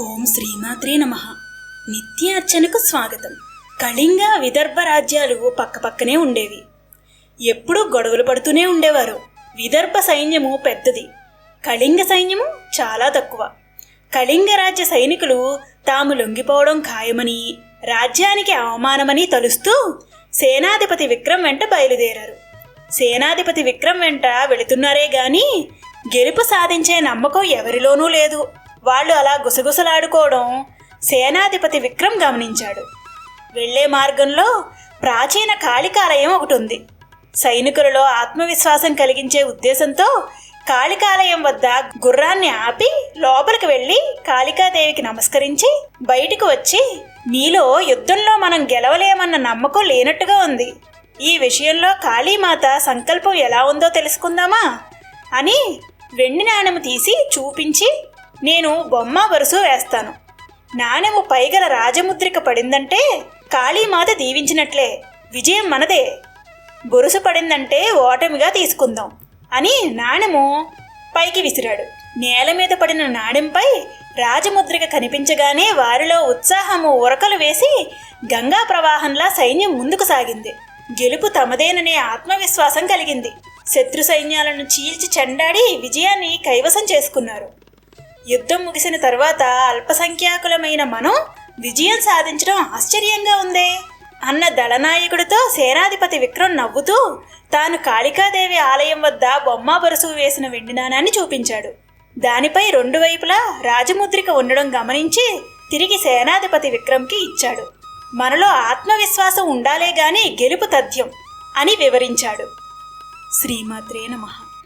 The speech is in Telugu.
ఓం శ్రీమాత్రే నమ. నిత్య అర్చనకు స్వాగతం. కళింగ విదర్భ రాజ్యాలు పక్కపక్కనే ఉండేవి. ఎప్పుడూ గొడవలు పడుతూనే ఉండేవారు. విదర్భ సైన్యము పెద్దది. కళింగ సైన్యము చాలా తక్కువ. కళింగ రాజ్య సైనికులు తాము లొంగిపోవడం ఖాయమని రాజ్యానికి అవమానమని తలుస్తూ సేనాధిపతి విక్రమ్ వెంట బయలుదేరారు. సేనాధిపతి విక్రమ్ వెంట వెళుతున్నారే గాని గెలుపు సాధించే నమ్మకం ఎవరిలోనూ లేదు. వాళ్ళు అలా గుసగుసలాడుకోవడం సేనాధిపతి విక్రమ్ గమనించాడు. వెళ్ళే మార్గంలో ప్రాచీన కాళికాలయం ఒకటి ఉంది సైనికులలో ఆత్మవిశ్వాసం కలిగించే ఉద్దేశంతో కాళికాలయం వద్ద గుర్రాన్ని ఆపి లోపలికి వెళ్ళి కాళికాదేవికి నమస్కరించి బయటికి వచ్చి నీలో యుద్ధంలో మనం గెలవలేమన్న నమ్మకం లేనట్టుగా ఉంది. ఈ విషయంలో కాళీమాత సంకల్పం ఎలా ఉందో తెలుసుకుందామా? అని వెండి నాణెము తీసి చూపించి నేను బొమ్మ వరుస వేస్తాను. నాణెము పైగల రాజముద్రిక పడిందంటే కాళీమాత దీవించినట్లే విజయం మనదే. బొరుసు పడిందంటే ఓటమిగా తీసుకుందాం అని నాణెము పైకి విసిరాడు. నేల మీద పడిన నాణెంపై రాజముద్రిక కనిపించగానే వారిలో ఉత్సాహము ఉరకలు వేసి గంగా ప్రవాహంలా సైన్యం ముందుకు సాగింది. గెలుపు తమదేననే ఆత్మవిశ్వాసం కలిగింది. శత్రు సైన్యాలను చీల్చి చెండాడి విజయాన్ని కైవసం చేసుకున్నారు. యుద్ధం ముగిసిన తర్వాత అల్పసంఖ్యాకులమైన మనం విజయం సాధించడం ఆశ్చర్యంగా ఉందే అన్న దళనాయకుడితో సేనాధిపతి విక్రమ్ నవ్వుతూ తాను కాళికాదేవి ఆలయం వద్ద బొమ్మ బరుసు వేసిన వెండి నాణాన్ని చూపించాడు. దానిపై రెండు వైపులా రాజముద్రిక ఉండడం గమనించి తిరిగి సేనాధిపతి విక్రమ్కి ఇచ్చాడు. మనలో ఆత్మవిశ్వాసం ఉండాలే గాని గెలుపు తథ్యం అని వివరించాడు. శ్రీమాత్రే నమః.